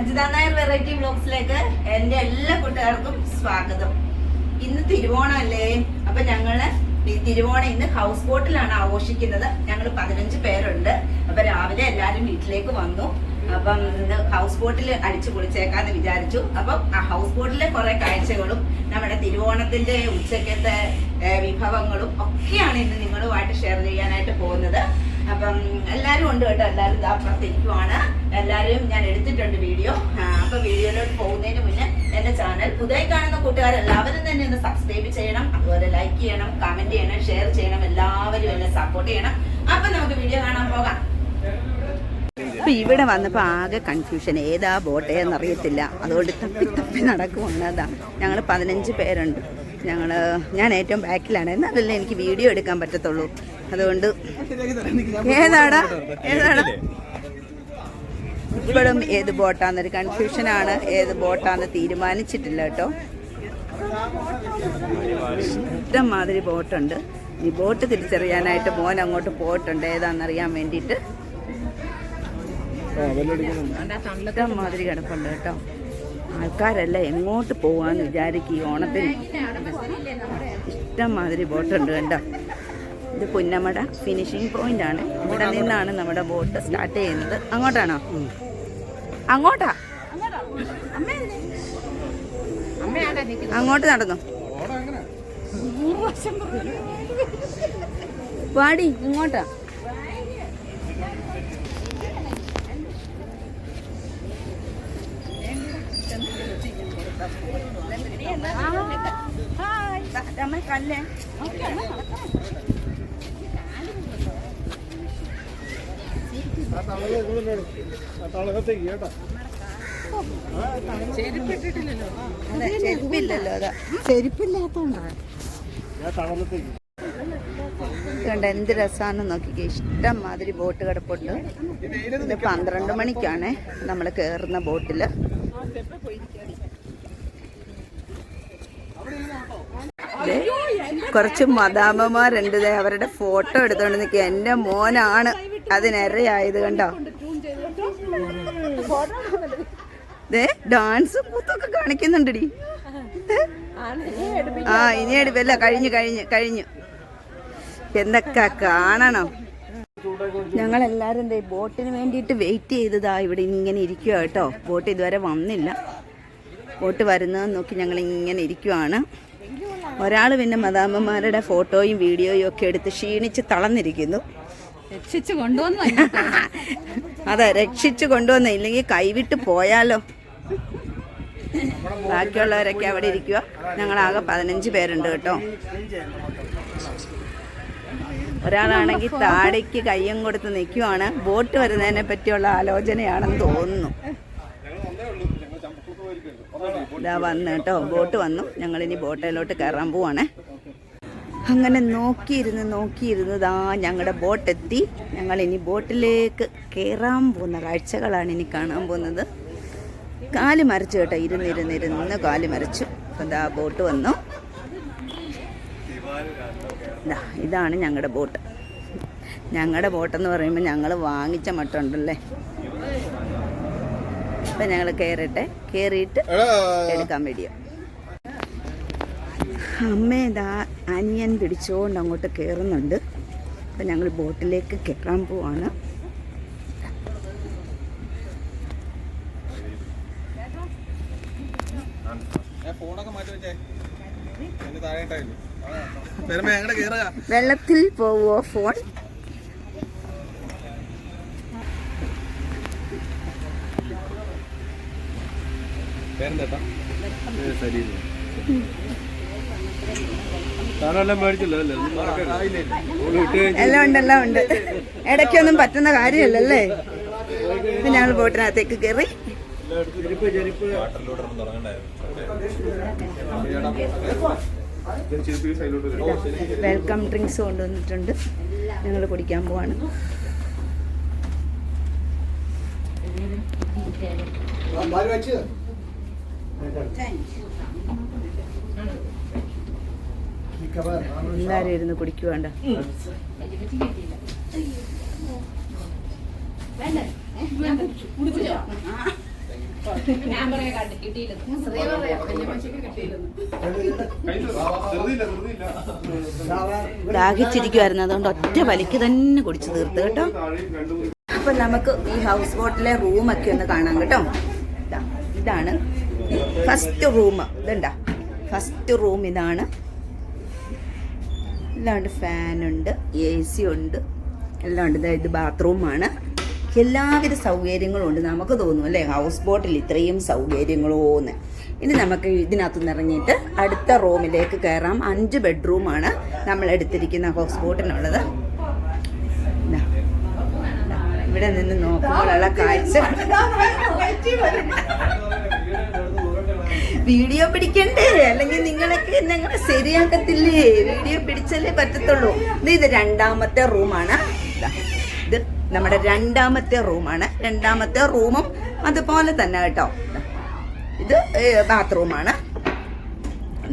Ajitha Nair variety ബ്ലോഗ്സിലേക്ക് എന്റെ എല്ലാ കൂട്ടുകാർക്കും സ്വാഗതം. ഇന്ന് തിരുവോണമല്ലേ? അപ്പൊ ഞങ്ങൾ തിരുവോണം ഇന്ന് ഹൗസ് ബോട്ടിലാണ് ആഘോഷിക്കുന്നത്. ഞങ്ങൾ പതിനഞ്ച് പേരുണ്ട്. അപ്പൊ രാവിലെ എല്ലാരും വീട്ടിലേക്ക് വന്നു. അപ്പം ഇന്ന് ഹൗസ് ബോട്ടിൽ അടിച്ചു പൊളിച്ചേക്കാന്ന് വിചാരിച്ചു. അപ്പം ആ ഹൗസ് ബോട്ടിലെ കുറെ കാഴ്ചകളും നമ്മുടെ തിരുവോണത്തിന്റെ ഉച്ചക്കത്തെ വിഭവങ്ങളും ഒക്കെയാണ് ഇന്ന് നിങ്ങളുമായിട്ട് ഷെയർ ചെയ്യാനായിട്ട് പോകുന്നത്. അപ്പം എല്ലാവരും ഉണ്ട് കേട്ടോ എല്ലാവരും ഇതാ അപ്പുറത്തിരിക്കുവാണ്. എല്ലാവരും ഞാൻ എടുത്തിട്ടുണ്ട് വീഡിയോ. അപ്പൊ വീഡിയോയിലോട്ട് പോകുന്നതിന് മുന്നേ എന്റെ ചാനൽ പുതിയ കാണുന്ന കൂട്ടുകാരെല്ലാവരും തന്നെ ഒന്ന് സബ്സ്ക്രൈബ് ചെയ്യണം അതുപോലെ ലൈക്ക് ചെയ്യണം കമന്റ് ചെയ്യണം ഷെയർ ചെയ്യണം എല്ലാവരും എന്നെ സപ്പോർട്ട് ചെയ്യണം. അപ്പൊ നമുക്ക് വീഡിയോ കാണാൻ പോകാം. അപ്പൊ ഇവിടെ വന്നപ്പോൾ ആകെ കൺഫ്യൂഷൻ ഏതാ ബോട്ട് എന്നറിയത്തില്ല. അതുകൊണ്ട് തപ്പി തപ്പി നടക്കുവാണ്. ഞങ്ങൾ പതിനഞ്ച് പേരുണ്ട്. ഞങ്ങൾ ഞാൻ ഏറ്റവും ബാക്കിലാണ്. എന്നാലല്ലേ എനിക്ക് വീഡിയോ എടുക്കാൻ പറ്റത്തുള്ളൂ. അതുകൊണ്ട് ഏതാടാ? ഏതാടാ? ഇപ്പോഴും ഏത് ബോട്ടാന്നൊരു കൺഫ്യൂഷനാണ് ഏത് ബോട്ടാന്ന് തീരുമാനിച്ചിട്ടില്ല കേട്ടോ. ഇഷ്ടംമാതിരി ബോട്ടുണ്ട്. ഈ ബോട്ട് തിരിച്ചറിയാനായിട്ട് മോൻ അങ്ങോട്ട് പോയിട്ടുണ്ട്. ഏതാണെന്നറിയാൻ വേണ്ടിയിട്ട്. ഇഷ്ടം മാതിരി കിടപ്പുണ്ട് കേട്ടോ. ആൾക്കാരല്ല എങ്ങോട്ട് പോവാന്ന് വിചാരിക്കും ഈ ഓണത്തിന്. ഇഷ്ടം മാതിരി ബോട്ടുണ്ട് കണ്ടോ? ഇത് പുന്നമട ഫിനിഷിംഗ് പോയിന്റ് ആണ്. ഇവിടെ നിന്നാണ് നമ്മുടെ ബോട്ട് സ്റ്റാർട്ട് ചെയ്യുന്നത്. അങ്ങോട്ടാണോ? അങ്ങോട്ടാ? അങ്ങോട്ട് നടന്നു? പാടി ഇങ്ങോട്ടാ. അതെ ചെരുപ്പില്ലല്ലോ അതാ എന്ത് രസമാണെന്ന് നോക്കിക്കേ. ഇഷ്ടം മാതിരി ബോട്ട് കിടപ്പുണ്ട്. ഇത് പന്ത്രണ്ട് മണിക്കാണ് നമ്മൾ കേറുന്ന ബോട്ടിൽ കുറച്ച് മദാമ്മമാരുണ്ട് അവരുടെ ഫോട്ടോ എടുത്തോണ്ട് നിൽക്കുക എന്റെ മോനാണ് അതിനിരയായത് കണ്ടോ? ദേ ഡാൻസ് കൂത്തൊക്കെ കാണിക്കുന്നുണ്ടടി. ആ ഇനി എടുപ്പല്ല കഴിഞ്ഞു കഴിഞ്ഞു കഴിഞ്ഞു. എന്തൊക്കെ കാണണം? ഞങ്ങൾ എല്ലാവരും ദേ ബോട്ടിന് വേണ്ടിയിട്ട് വെയിറ്റ് ചെയ്തതാ. ഇവിടെ ഇങ്ങനെ ഇരിക്കുക കേട്ടോ. ബോട്ട് ഇതുവരെ വന്നില്ല. ബോട്ട് വരുന്നതെന്ന് നോക്കി ഞങ്ങൾ ഇങ്ങനെ ഇരിക്കുവാണ്. ഒരാൾ പിന്നെ മദാമ്മമാരുടെ ഫോട്ടോയും വീഡിയോയും ഒക്കെ എടുത്ത് ക്ഷീണിച്ച് തളന്നിരിക്കുന്നു രക്ഷിച്ചു കൊണ്ടുവന്നു അതെ രക്ഷിച്ചു കൊണ്ടുവന്ന ഇല്ലെങ്കിൽ കൈവിട്ട് പോയാലോ? ബാക്കിയുള്ളവരൊക്കെ അവിടെ ഇരിക്കുക ഞങ്ങളാകെ പതിനഞ്ച് പേരുണ്ട് കേട്ടോ. ഒരാളാണെങ്കിൽ താടിക്ക് കയ്യും കൊടുത്ത് നിൽക്കുവാണ്. ബോട്ട് വരുന്നതിനെ പറ്റിയുള്ള ആലോചനയാണെന്ന് തോന്നുന്നു. ഇതാ വന്ന് കേട്ടോ ബോട്ട് വന്നു. ഞങ്ങൾ ഞങ്ങളിനി ബോട്ടിലോട്ട് കയറാൻ പോവാണ്. അങ്ങനെ നോക്കിയിരുന്ന് നോക്കിയിരുന്ന് ദാ ഞങ്ങളുടെ ഞങ്ങൾ ഇനി ബോട്ടിലേക്ക് കയറാൻ പോകുന്ന കാഴ്ചകളാണ് ഇനി കാണാൻ പോകുന്നത്. കാൽ മരച്ചു കേട്ടോ ഇരുന്നിരുന്നിരുന്ന് കാൽ മരച്ചു അപ്പം ദാ ബോട്ട് വന്നു. ഇതാണ് ഞങ്ങളുടെ ബോട്ട്. ഞങ്ങളുടെ ബോട്ടെന്ന് പറയുമ്പോൾ ഞങ്ങൾ വാങ്ങിച്ച മട്ടുണ്ടല്ലേ അപ്പം ഞങ്ങൾ കയറട്ടെ കയറിയിട്ട് എടുക്കാൻ വീഡിയോ അമ്മേതാ അനിയൻ പിടിച്ചോണ്ട് അങ്ങോട്ട് കയറുന്നുണ്ട് അപ്പം ഞങ്ങൾ ബോട്ടിലേക്ക് കയറാൻ പോവാണ്. വെള്ളത്തിൽ പോവോ ഫോൺ പേരെന്താ ശരി താനെല്ലാം മേടിച്ചല്ലോ അല്ലേ ഒന്നും മറക്കരുത്. ഓൾ എല്ലാം ഉണ്ട് എല്ലാം ഉണ്ട്. ഇടയ്ക്കൊന്നും പറ്റുന്ന കാര്യമല്ലല്ലേ? ഇപ്പൊ ഞങ്ങൾ ബോട്ടിനകത്തേക്ക് കയറി. വെൽക്കം ഡ്രിങ്ക്സ് കൊണ്ടുവന്നിട്ടുണ്ട്. ഞങ്ങൾ കുടിക്കാൻ പോവാണ്. എല്ലാവരും ഇരുന്ന് കുടിക്കുവേണ്ട. ദാഹിച്ചിരിക്കുമായിരുന്നു അതുകൊണ്ട് ഒറ്റ വലിക്ക് തന്നെ കുടിച്ചു തീർത്ത് കേട്ടോ. അപ്പൊ നമുക്ക് ഈ ഹൗസ് ബോട്ടിലെ റൂമൊക്കെ ഒന്ന് കാണാം കേട്ടോ. ഇതാണ് ഫസ്റ്റ് റൂം ഇതുണ്ടാ ഫസ്റ്റ് റൂം ഇതാണ് അല്ലാണ്ട് ഫാനുണ്ട് എ സി ഉണ്ട് എല്ലാം ദാ ഇത് ബാത്റൂമാണ് എല്ലാവിധ സൗകര്യങ്ങളും ഉണ്ട് നമുക്ക് തോന്നും അല്ലേ ഹൗസ് ബോട്ടിൽ ഇത്രയും സൗകര്യങ്ങളോന്ന് ഇനി നമുക്ക് ഇതിനകത്ത് നിറഞ്ഞിട്ട് അടുത്ത റൂമിലേക്ക് കയറാം അഞ്ച് ബെഡ്റൂമാണ് നമ്മൾ എടുത്തിരിക്കുന്ന ഹൗസ് ബോട്ടിനുള്ളത് ഇവിടെ നിന്ന് നോക്കുമ്പോഴുള്ള കാഴ്ച വീഡിയോ പിടിക്കണ്ടേ? അല്ലെങ്കിൽ നിങ്ങളൊക്കെ ഞങ്ങളെ ശരിയാക്കത്തില്ലേ? വീഡിയോ പിടിച്ചല്ലേ പറ്റത്തുള്ളൂ. ഇത് രണ്ടാമത്തെ റൂമാണ്. ഇത് നമ്മുടെ രണ്ടാമത്തെ റൂമാണ്. രണ്ടാമത്തെ റൂമും അതുപോലെ തന്നെ കേട്ടോ. ഇത് ബാത്റൂമാണ്.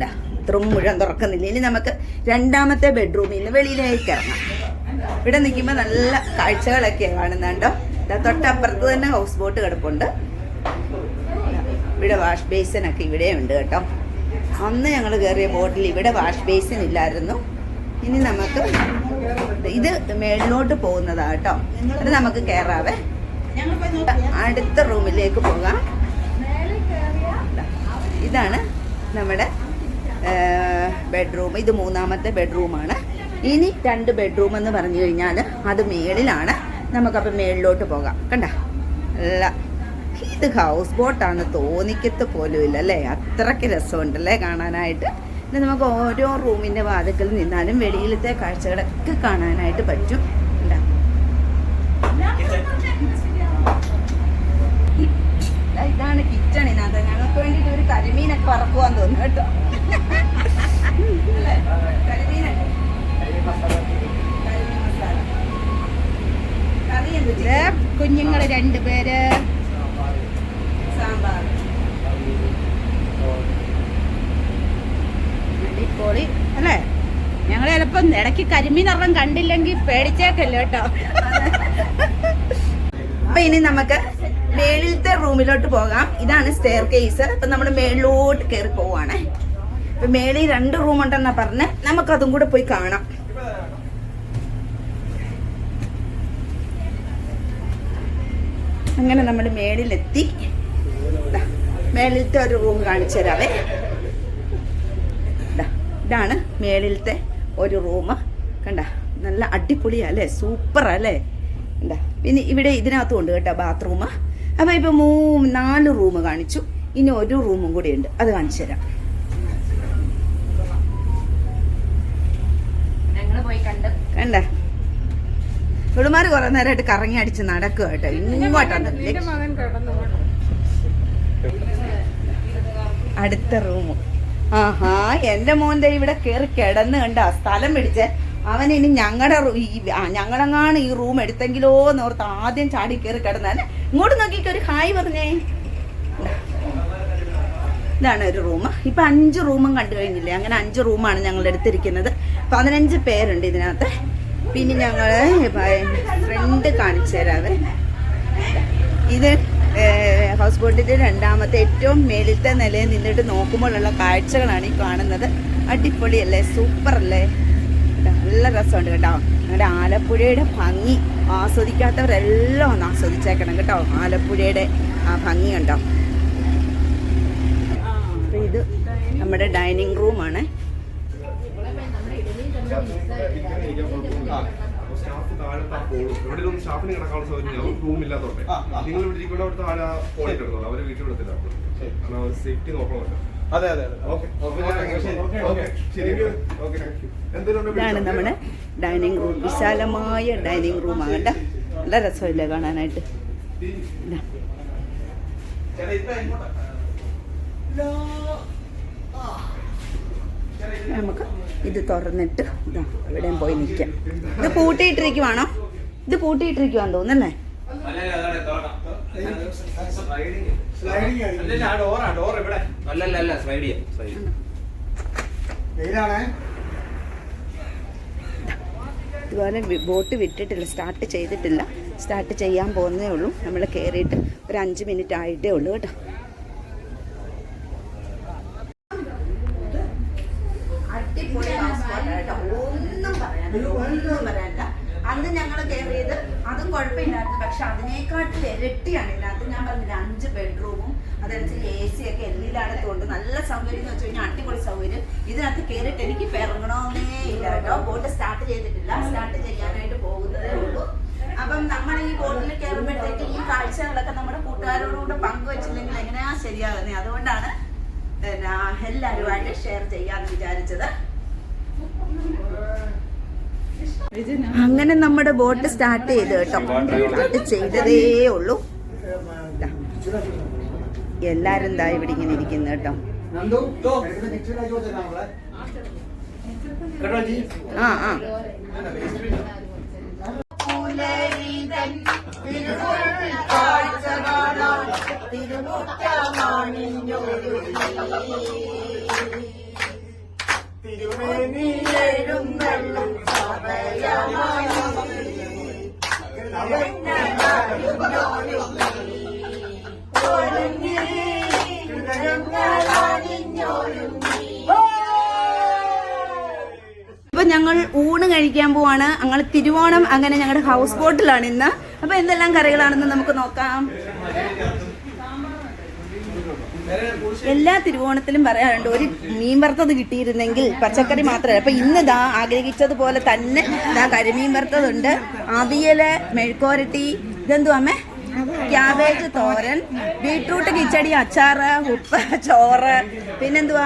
ബാത്റൂം മുഴുവൻ തുറക്കുന്നില്ല. ഇനി നമുക്ക് രണ്ടാമത്തെ ബെഡ്റൂമിൽ നിന്ന് വെളിയിലേക്ക് ഇറങ്ങാം ഇവിടെ നിൽക്കുമ്പോൾ നല്ല കാഴ്ചകളൊക്കെ കാണുന്നുണ്ടോ തൊട്ടപ്പുറത്ത് തന്നെ ഹൗസ് ബോട്ട് കിടപ്പുണ്ട്. ഇവിടെ വാഷ് ബേസിനൊക്കെ ഇവിടെ ഉണ്ട് കേട്ടോ. അന്ന് ഞങ്ങൾ കയറിയ ബോട്ടിൽ ഇവിടെ വാഷ് ബേസിൻ ഇല്ലായിരുന്നു. ഇനി നമുക്ക് ഇത് മേളിലോട്ട് പോകുന്നതാ കേട്ടോ. അത് നമുക്ക് കയറാവേ. അടുത്ത റൂമിലേക്ക് പോകാം. ഇതാണ് നമ്മുടെ ബെഡ്റൂം. ഇത് മൂന്നാമത്തെ ബെഡ്റൂമാണ്. ഇനി രണ്ട് ബെഡ്റൂം എന്ന് പറഞ്ഞു കഴിഞ്ഞാൽ അത് മേളിലാണ്. നമുക്കപ്പോൾ മേളിലോട്ട് പോകാം. കണ്ട? അല്ല. ഇത് ഹൗസ് ബോട്ടാണ് തോന്നിക്കത്ത് പോലും ഇല്ല അല്ലേ? അത്രയ്ക്ക് രസമുണ്ടല്ലേ കാണാനായിട്ട്? പിന്നെ നമുക്ക് ഓരോ റൂമിന്റെ വാതിക്കൽ നിന്നാലും വെളിയിലത്തെ കാഴ്ചകളൊക്കെ കാണാനായിട്ട് പറ്റും. ഇതാണ് കിച്ചൺ ഇതിനകത്ത് ഞങ്ങൾക്ക് വേണ്ടിയിട്ട് ഒരു കരിമീനൊക്കെ വറക്കുവാൻ തോന്നുന്നു കേട്ടോ? കുഞ്ഞുങ്ങൾ രണ്ടുപേര് സാമ്പാർ അടിപൊളി അല്ലേ ഞങ്ങൾ ഒരെണ്ണം കണ്ടില്ലെങ്കിൽ പേടിച്ചേക്കല്ലോ കേട്ടോ. അപ്പൊ ഇനി നമുക്ക് മേളിലത്തെ റൂമിലോട്ട് പോകാം. ഇതാണ് സ്റ്റെയർ കേസ് അപ്പൊ നമ്മൾ മേളിലോട്ട് കയറി പോവാണ്. അപ്പൊ മേളിൽ രണ്ട് റൂം ഉണ്ടെന്നാ പറഞ്ഞ്. നമുക്ക് അതും കൂടെ പോയി കാണാം. അങ്ങനെ നമ്മൾ മേളിലെത്തി. മേളിലത്തെ ഒരു റൂം കാണിച്ചു തരാവേ. ഇതാണ് മേളിലത്തെ ഒരു റൂം. കണ്ട? നല്ല അടിപൊളിയാ അല്ലേ? സൂപ്പർ അല്ലേ? എന്താ പിന്നെ ഇവിടെ ഇതിനകത്തും ഉണ്ട് കേട്ടോ ബാത്റൂം അപ്പോൾ ഇപ്പോൾ മൂ നാല് റൂം കാണിച്ചു. ഇനി ഒരു റൂമും കൂടി ഉണ്ട്. അത് കാണിച്ചു തരാം. കണ്ട. ഇവിടുമാർ കുറെ നേരമായിട്ട് കറങ്ങി അടിച്ച് നടക്കുക കേട്ടോ. ഇങ്ങോട്ടാണ് അടുത്ത റൂം ആഹാ എന്റെ മോൻ ദേ ഇവിടെ കേറി കിടന്ന് കണ്ട സ്ഥലം പിടിച്ച്. അവൻ ഇനി ഞങ്ങളുടെ ഞങ്ങളെങ്ങാണ് ഈ റൂം എടുത്തെങ്കിലോ എന്ന് ഓർത്ത് ആദ്യം ചാടി കയറി കിടന്നാൽ ഇങ്ങോട്ട് നോക്കിയിട്ട് ഒരു ഹായ് പറഞ്ഞേ. ഇതാണ് ഒരു റൂം. ഇപ്പൊ അഞ്ച് റൂമും കണ്ടു കഴിഞ്ഞില്ലേ? അങ്ങനെ അഞ്ച് റൂമാണ് ഞങ്ങൾ എടുത്തിരിക്കുന്നത്. പതിനഞ്ച് പേരുണ്ട് ഇതിനകത്ത്. പിന്നെ ഞങ്ങൾ ഫ്രണ്ട് കാണിച്ചു തരാവേ ഇത് ഹൗസ് ബോട്ടിന്റെ രണ്ടാമത്തെ ഏറ്റവും മേളിലത്തെ നിലയിൽ നിന്നിട്ട് നോക്കുമ്പോഴുള്ള കാഴ്ചകളാണ് ഈ കാണുന്നത്. അടിപൊളിയല്ലേ? നല്ല രസമുണ്ട് കേട്ടോ. ഞങ്ങളുടെ ആലപ്പുഴയുടെ ഭംഗി ആസ്വദിക്കാത്തവരെല്ലാം ഒന്ന് ആസ്വദിച്ചേക്കണം കേട്ടോ. ആലപ്പുഴയുടെ ആ ഭംഗി ഉണ്ടോ അപ്പൊ ഇത് നമ്മുടെ ഡൈനിങ് റൂമാണ്. സ്റ്റാഫ് താഴത്തെ പോളും ഇവിടെ ഒന്നും സ്റ്റാഫിന് കിടക്കാനുള്ള സൗകര്യം റൂം ഇല്ലാത്തോട്ടെ നിങ്ങൾ ഇവിടെ ഇരിക്കുന്ന അവിടെ താഴെ പോളിൽ കിടന്നോളൂ അവർ വീട്ടിൽ വിടത്തില്ല കാരണം അവർ സേഫ്റ്റി നോക്കണമല്ലോ അതെ അതെ ഓക്കെ ഓക്കെ. ഓക്കെ ശരി ഓക്കെ എന്തെങ്കിലും ഇതാണ് നമ്മുടെ ഡൈനിങ് റൂം. വിശാലമായ ഡൈനിങ് റൂം ആകട്ടെ നല്ല രസമില്ലേ കാണാനായിട്ട്. ഇതാ. നമുക്ക് ഇത് തുറന്നിട്ട് ഇതാ എവിടെയും പോയി നിൽക്കാം ഇത് പൂട്ടിയിട്ടിരിക്കുവാണോ? ഇത് പൂട്ടിയിട്ടിരിക്കുവാന്ന് തോന്നുന്നല്ലേ? അല്ലല്ല സ്ലൈഡ് ചെയ്യാം സ്ലൈഡ് ഇതുപോലെ ബോട്ട് വിട്ടിട്ടില്ല സ്റ്റാർട്ട് ചെയ്തിട്ടില്ല. സ്റ്റാർട്ട് ചെയ്യാൻ പോകുന്നേ ഉള്ളൂ. നമ്മൾ കയറിയിട്ട് ഒരു അഞ്ച് മിനിറ്റ് ആയിട്ടേ ഉള്ളൂ കേട്ടോ. ഒന്നും പറയാനില്ല അന്ന് ഞങ്ങൾ കയറിയത് അതും കുഴപ്പമില്ലായിരുന്നു. പക്ഷെ അതിനേക്കാട്ടിൽ ഇരട്ടിയാണ് ഇതിനകത്ത് ഞാൻ പറഞ്ഞില്ല അഞ്ച് ബെഡ്റൂമും അതനുസരിച്ച് എ സി ഒക്കെ എല്ലായിടത്തും നല്ല സൗകര്യം എന്ന് വെച്ച് കഴിഞ്ഞാൽ അടിപൊളി സൗകര്യം. ഇതിനകത്ത് കയറിയിട്ട് എനിക്ക് ഇറങ്ങണമെന്നേ ഇല്ല കേട്ടോ. ബോട്ട് സ്റ്റാർട്ട് ചെയ്തിട്ടില്ല. സ്റ്റാർട്ട് ചെയ്യാനായിട്ട് പോകുന്നതേ ഉള്ളൂ. അപ്പം നമ്മൾ ഈ ബോട്ടിൽ കയറുമ്പോഴത്തേക്ക് ഈ കാഴ്ചകളൊക്കെ നമ്മുടെ കൂട്ടുകാരോടുകൂടെ പങ്കുവച്ചില്ലെങ്കിൽ എങ്ങനെയാ ശരിയാകുന്നത് അതുകൊണ്ടാണ് പിന്നെ എല്ലാവരുമായിട്ട് ഷെയർ ചെയ്യാന്ന് വിചാരിച്ചത്. അങ്ങനെ നമ്മുടെ ബോട്ട് സ്റ്റാർട്ട് ചെയ്ത് കേട്ടോ. ചെയ്തതേ ഉള്ളൂ. ദാ. എല്ലാരും ദാ ഇവിടെ ഇങ്ങനെ ഇരിക്കുന്നു കേട്ടോ. നന്ദു നെക്സ്റ്റ് ആയി ചോദിച്ചാൽ ഞങ്ങൾ ഊണ് കഴിക്കാൻ പോവാണ്. ഞങ്ങൾ തിരുവോണം അങ്ങനെ ഞങ്ങളുടെ ഹൗസ് ബോട്ടിലാണ് ഇന്ന്. അപ്പൊ എന്തെല്ലാം കറികളാണെന്ന് നമുക്ക് നോക്കാം. എല്ലാ തിരുവോണത്തിലും പറയാറുണ്ട് ഒരു മീൻ വറുത്തത് കിട്ടിയിരുന്നെങ്കിൽ പച്ചക്കറി മാത്രമല്ല. അപ്പൊ ഇന്ന് ഇതാ ആഗ്രഹിച്ചതുപോലെ തന്നെ ദാ കരിമീൻ വറുത്തതുണ്ട്. അവിയൽ മെഴുക്കോരട്ടി. ഇതെന്തു അമ്മേ? ക്യാബേജ് തോരൻ ബീട്രൂട്ട് കിച്ചടി അച്ചാറ് ഉപ്പ് ചോറ്. പിന്നെന്തുവാ?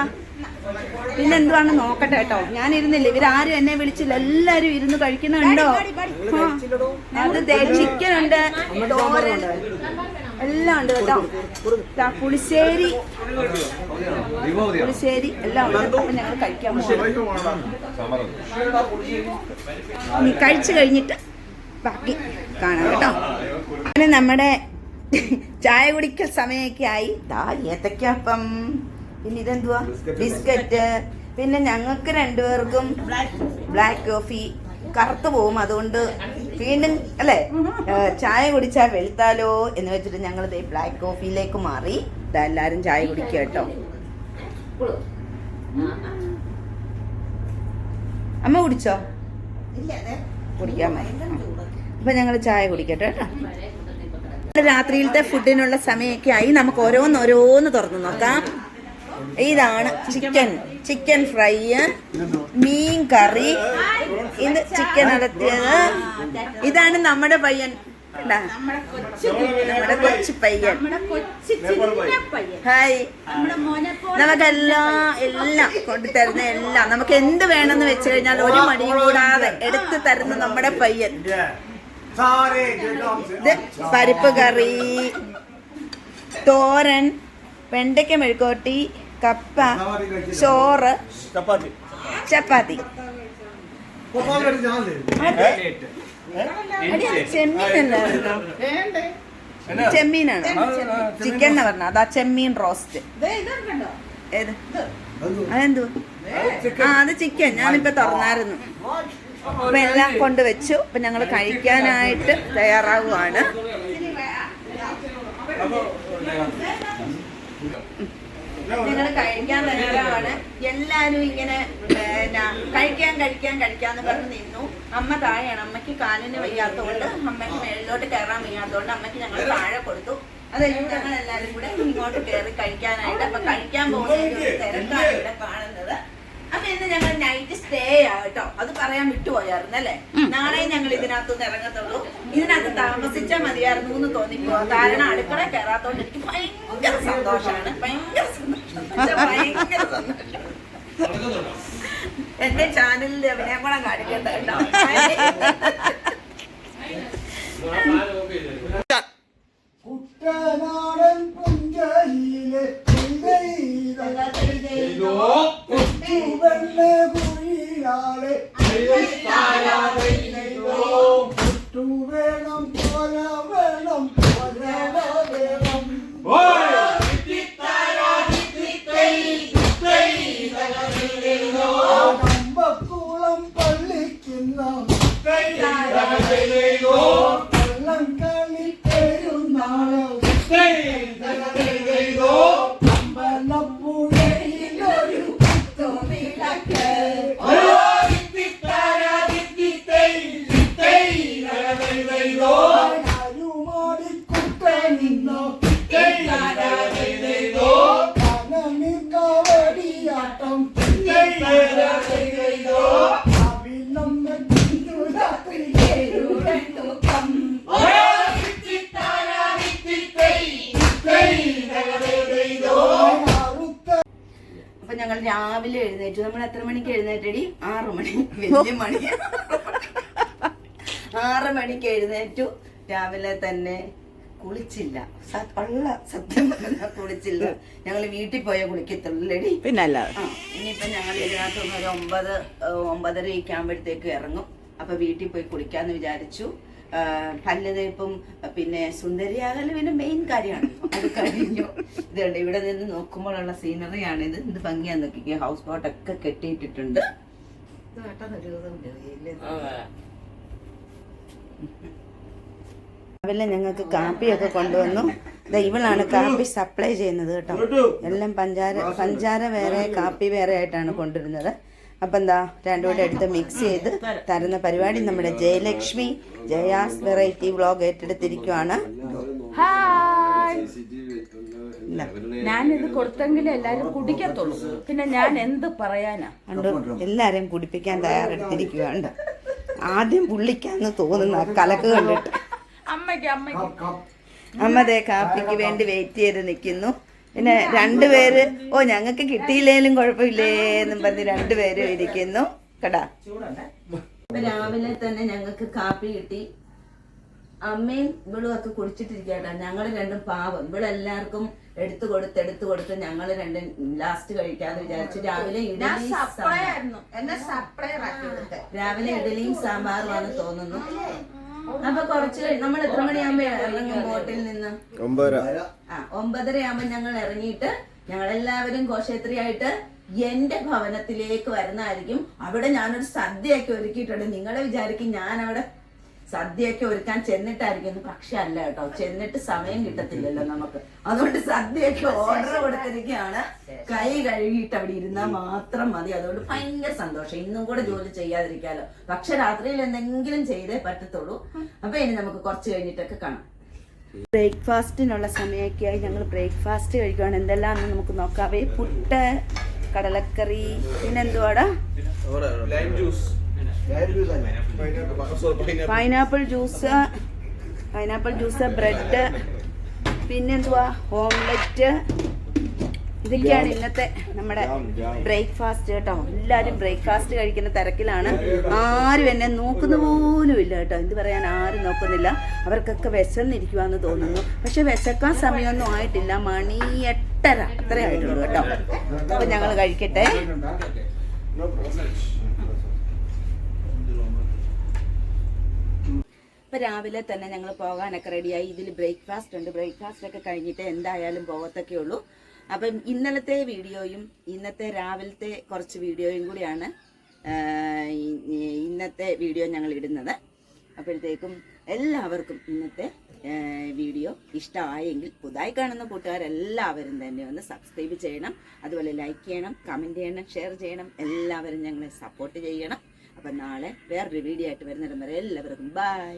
പിന്നെന്തുവാണെന്ന് നോക്കട്ടെ കേട്ടോ. ഞാൻ ഇരുന്നില്ല ഇവരാരും എന്നെ വിളിച്ചില്ല. എല്ലാരും ഇരുന്ന് കഴിക്കുന്നുണ്ടോ? അത് ചിക്കൻ ഉണ്ട് തോരൻ. എല്ലാം ഉണ്ട് കേട്ടോ. പുളിശ്ശേരി. പുളിശ്ശേരി എല്ലാം ഉണ്ട്. അപ്പൊ ഞങ്ങൾ കഴിക്കാൻ പോകും കഴിച്ചു കഴിഞ്ഞിട്ട് ബാക്കി കാണാം കേട്ടോ. അങ്ങനെ നമ്മുടെ ചായ കുടിക്കൽ സമയമൊക്കെ ആയി. ദാ ഏത്തക്കപ്പം പിന്നെ ഇതെന്തുവാ? ബിസ്ക്കറ്റ്. പിന്നെ ഞങ്ങൾക്ക് രണ്ടുപേർക്കും ബ്ലാക്ക് കോഫി കറുത്തു പോവും അതുകൊണ്ട് വീണ്ടും അല്ലേ? ചായ കുടിച്ചാൽ വെളുത്താലോ എന്ന് വെച്ചിട്ട് ഞങ്ങൾ ബ്ലാക്ക് കോഫിയിലേക്ക് മാറി. ഇതാ എല്ലാരും ചായ കുടിക്കുക കേട്ടോ. അമ്മ കുടിച്ചോ? കുടിക്കാൻ മതി. അപ്പൊ ഞങ്ങൾ ചായ കുടിക്കട്ടെ കേട്ടോ. രാത്രിയിലത്തെ ഫുഡിനുള്ള സമയമൊക്കെ ആയി. നമുക്ക് ഓരോന്ന് ഓരോന്ന് തുറന്ന് നോക്കാം. ഇതാണ് ചിക്കൻ. ചിക്കൻ ഫ്രൈ മീൻ കറി. ഇത് ചിക്കൻ അടത്തിയത് ഇതാണ് നമ്മുടെ പയ്യൻ? നമ്മുടെ കൊച്ചു പയ്യൻ. ഹായ്. നമുക്കെല്ലാം എല്ലാം കൊണ്ടുതരുന്ന എല്ലാം. നമുക്ക് എന്ത് വേണമെന്ന് വെച്ച് കഴിഞ്ഞാൽ ഒരു മടിയും കൂടാതെ എടുത്തു തരുന്ന നമ്മുടെ പയ്യൻ. ഇത് പരിപ്പ് കറി തോരൻ വെണ്ടയ്ക്ക മെഴുക്കോട്ടി കപ്പ ചോറ് ചപ്പാത്തി. ചെമ്മീനല്ലായിരുന്നോ? ചെമ്മീനാണ്. ചിക്കൻ എന്ന് പറഞ്ഞ അതാ ചെമ്മീൻ റോസ്റ്റ്. ഏത്? അതെന്തു ആ അത് ചിക്കൻ ഞാനിപ്പോ തുറന്നായിരുന്നു. അപ്പൊ എല്ലാം കൊണ്ട് വെച്ചു അപ്പൊ ഞങ്ങൾ കഴിക്കാനായിട്ട് തയ്യാറാവുകയാണ് ഞങ്ങൾ കഴിക്കാൻ തയ്യാറാണ്. എല്ലാരും ഇങ്ങനെ കഴിക്കാൻ കഴിക്കാൻ കഴിക്കാന്ന് പറഞ്ഞ് നിന്നു. അമ്മ താഴെയാണ്. അമ്മയ്ക്ക് കാലിന് വയ്യാത്തതുകൊണ്ട് അമ്മയ്ക്ക് മേളിലോട്ട് കയറാൻ വയ്യാത്തതുകൊണ്ട് അമ്മയ്ക്ക് ഞങ്ങൾ താഴെ കൊടുത്തു. അതെല്ലാം ഞങ്ങൾ എല്ലാരും കൂടെ ഇങ്ങോട്ട് കയറി കഴിക്കാനായിട്ട്. അപ്പൊ കഴിക്കാൻ പോകുന്ന തിരക്കാണ് ഇവിടെ കാണുന്നത്. അപ്പൊ ഇന്ന് ഞങ്ങൾ നൈറ്റ് സ്റ്റേ ആട്ടോ. അത് പറയാൻ വിട്ടുപോയായിരുന്നു അല്ലേ? നാളെ ഞങ്ങൾ ഇതിനകത്തുനിന്ന് ഇറങ്ങത്തുള്ളൂ. ഇതിനകത്ത് താമസിച്ചാൽ മതിയായിരുന്നു എന്ന് തോന്നിപ്പോ കാരണം അടുക്കള കയറാത്തോണ്ട് എനിക്ക് ഭയങ്കര സന്തോഷമാണ് ഭയങ്കര സന്തോഷം ഭയങ്കര എന്റെ ചാനലിൽ അഭിനയം കൂടെ കാണിക്കണ്ട കേട്ടോ. കുട്ടനാടൻ പുഞ്ചയിലെ കുഴിയാളെ വേണം പോല വേണം പോല വേണം. കമ്പക്കുളം എഴുന്നേറ്റു നമ്മൾ എത്ര മണിക്ക് എഴുന്നേറ്റടി? ആറു മണി. വലിയ മണി. ആറ് മണിക്ക് എഴുന്നേറ്റു. രാവിലെ തന്നെ കുളിച്ചില്ല. ഉള്ള സത്യം പറഞ്ഞാൽ കുളിച്ചില്ല. ഞങ്ങൾ വീട്ടിൽ പോയ കുളിക്കത്തുള്ളടി പിന്നെ ഇനിയിപ്പോ ഞങ്ങൾ ഇതിനകത്തുനിന്ന് ഒരു ഒമ്പത് ഒമ്പതര ഒമ്പതരയൊക്കെ ആകുമ്പോഴത്തേക്ക് ഇറങ്ങും. അപ്പൊ വീട്ടിൽ പോയി കുളിക്കാന്ന് വിചാരിച്ചു. പല്ല് തേപ്പും പിന്നെ സുന്ദരിയാകലും പിന്നെ മെയിൻ കാര്യമാണ്. അത് കഴിഞ്ഞു. ഇതുണ്ട് ഇവിടെ നിന്ന് നോക്കുമ്പോഴുള്ള സീനറിയാണ് ഇത് എന്ത് ഭംഗിയാന്ന് നോക്കിക്കേ. ഹൗസ് ബോട്ട് ഒക്കെ കെട്ടിയിട്ടിട്ടുണ്ട്? രാവിലെ ഞങ്ങൾക്ക് കാപ്പിയൊക്കെ കൊണ്ടുവന്നു. ദാ ഇവളാണ് കാപ്പി സപ്ലൈ ചെയ്യുന്നത് കേട്ടോ. എല്ലാം പഞ്ചാര പഞ്ചാര വേറെ കാപ്പി വേറെ ആയിട്ടാണ് കൊണ്ടുവരുന്നത്. അപ്പം എന്താ രണ്ടും കൂടെ എടുത്ത് മിക്സ് ചെയ്ത് തരുന്ന പരിപാടി നമ്മുടെ ജയലക്ഷ്മി ജയാസ് വെറൈറ്റി വ്ളോഗ് ഏറ്റെടുത്തിരിക്കുവാണ്. ഞാൻ ഞാനിത് കൊടുത്തെങ്കിലേ എല്ലാരും കുടിക്കത്തുള്ളൂ. പിന്നെ ഞാൻ എന്ത് പറയാനാ? എല്ലാരെയും കുടിപ്പിക്കാൻ തയ്യാറെടുത്തിരിക്കുകയാണ് ആദ്യം പുള്ളിക്കാന്ന് തോന്നുന്ന കലക്ക് കണ്ടിട്ട്. അമ്മയ്ക്ക് അമ്മയ്ക്ക്. Cup, cup. അമ്മ കാപ്പിക്ക് വേണ്ടി വെയിറ്റ് ചെയ്ത് നിൽക്കുന്നു പിന്നെ രണ്ടുപേര് ഓ ഞങ്ങൾക്ക് കിട്ടിയില്ലേലും കുഴപ്പമില്ലേ എന്നും പറഞ്ഞ് രണ്ടുപേരും ഇരിക്കുന്നു. കടാ. രാവിലെ തന്നെ ഞങ്ങൾക്ക് കാപ്പി കിട്ടി. അമ്മയും ഇവളും ഒക്കെ കുടിച്ചിട്ടിരിക്കട്ടെ ഞങ്ങൾ രണ്ടും പാവം. ഇവളെല്ലാവർക്കും എടുത്തു കൊടുത്ത് എടുത്തു കൊടുത്ത് ഞങ്ങൾ രണ്ടും ലാസ്റ്റ് കഴിക്കാന്ന് വിചാരിച്ചു. രാവിലെ ഇഡലി സാമ്പാർ. എന്നെ സപ്ലയർ ആക്കി കൊടുത്തേ. രാവിലെ ഇഡലിയും സാമ്പാറുമാണ് തോന്നുന്നു. അപ്പൊ കുറച്ച് നമ്മൾ എത്ര മണിയാകുമ്പോ ഇറങ്ങും ബോട്ടിൽ നിന്ന്? ആ ഒമ്പതര ആകുമ്പോ ഞങ്ങൾ ഇറങ്ങിയിട്ട് ഞങ്ങൾ എല്ലാവരും ഘോഷയാത്രയായിട്ട് എന്റെ ഭവനത്തിലേക്ക് വരുന്നതായിരിക്കും. അവിടെ ഞാനൊരു സദ്യയൊക്കെ ഒരുക്കിയിട്ടുണ്ട്. നിങ്ങളെ വിചാരിക്കും ഞാൻ അവിടെ സദ്യയൊക്കെ ഒരുക്കാൻ ചെന്നിട്ടായിരിക്കും പക്ഷെ അല്ല കേട്ടോ. ചെന്നിട്ട് സമയം കിട്ടത്തില്ലല്ലോ നമുക്ക്. അതുകൊണ്ട് സദ്യയൊക്കെ ഓർഡർ കൊടുത്തിരിക്കുകയാണ്. കൈ കഴുകിയിട്ട് അവിടെ ഇരുന്നാൽ മാത്രം മതി. അതുകൊണ്ട് ഭയങ്കര സന്തോഷം. ഇന്നും കൂടെ ജോലി ചെയ്യാതിരിക്കാലോ. പക്ഷെ രാത്രിയിൽ എന്തെങ്കിലും ചെയ്തേ പറ്റത്തുള്ളൂ. അപ്പൊ ഇനി നമുക്ക് കുറച്ച് കഴിഞ്ഞിട്ടൊക്കെ കാണാം. ബ്രേക്ക്ഫാസ്റ്റിനുള്ള സമയമൊക്കെ ആയി ഞങ്ങൾ ബ്രേക്ക്ഫാസ്റ്റ് കഴിക്കുകയാണ്. എന്തെല്ലാം നമുക്ക് നോക്കാവേ പുട്ട് കടലക്കറി പിന്നെന്തുവാടാ? Lime juice. Pineapple juice pineapple juice bread പിന്നെന്തുവാ? ഓംലെറ്റ് ഇതൊക്കെയാണ് ഇന്നത്തെ നമ്മുടെ ബ്രേക്ക്ഫാസ്റ്റ് കേട്ടോ. എല്ലാവരും ബ്രേക്ക്ഫാസ്റ്റ് കഴിക്കുന്ന തിരക്കിലാണ്. ആരും എന്നെ നോക്കുന്ന പോലും ഇല്ല കേട്ടോ. എന്ത് പറയാൻ ആരും നോക്കുന്നില്ല. അവർക്കൊക്കെ വിശന്നിരിക്കുവാന്ന് തോന്നുന്നു. പക്ഷെ വിശക്കാൻ സമയമൊന്നും ആയിട്ടില്ല. മണി എട്ടര അത്രേ ആയിട്ടുള്ളൂ കേട്ടോ. അപ്പൊ ഞങ്ങൾ കഴിക്കട്ടെ ഇപ്പൊ രാവിലെ തന്നെ ഞങ്ങൾ പോകാനൊക്കെ റെഡിയായി ഇതിൽ ബ്രേക്ക്ഫാസ്റ്റ് ഉണ്ട്. ബ്രേക്ക്ഫാസ്റ്റ് ഒക്കെ കഴിഞ്ഞിട്ട് എന്തായാലും പോകത്തൊക്കെ ഉള്ളൂ. അപ്പം ഇന്നലത്തെ വീഡിയോയും ഇന്നത്തെ രാവിലത്തെ കുറച്ച് വീഡിയോയും കൂടിയാണ് ഇന്നത്തെ വീഡിയോ ഞങ്ങൾ ഇടുന്നത്. അപ്പോഴത്തേക്കും എല്ലാവർക്കും ഇന്നത്തെ വീഡിയോ ഇഷ്ടമായെങ്കിൽ പുതുതായി കാണുന്ന കൂട്ടുകാരെല്ലാവരും തന്നെ ഒന്ന് സബ്സ്ക്രൈബ് ചെയ്യണം. അതുപോലെ ലൈക്ക് ചെയ്യണം കമന്റ് ചെയ്യണം ഷെയർ ചെയ്യണം. എല്ലാവരും ഞങ്ങളെ സപ്പോർട്ട് ചെയ്യണം. അപ്പം നാളെ വേറൊരു വീഡിയോ ആയിട്ട് വരുന്നിടം വരെ എല്ലാവർക്കും ബൈ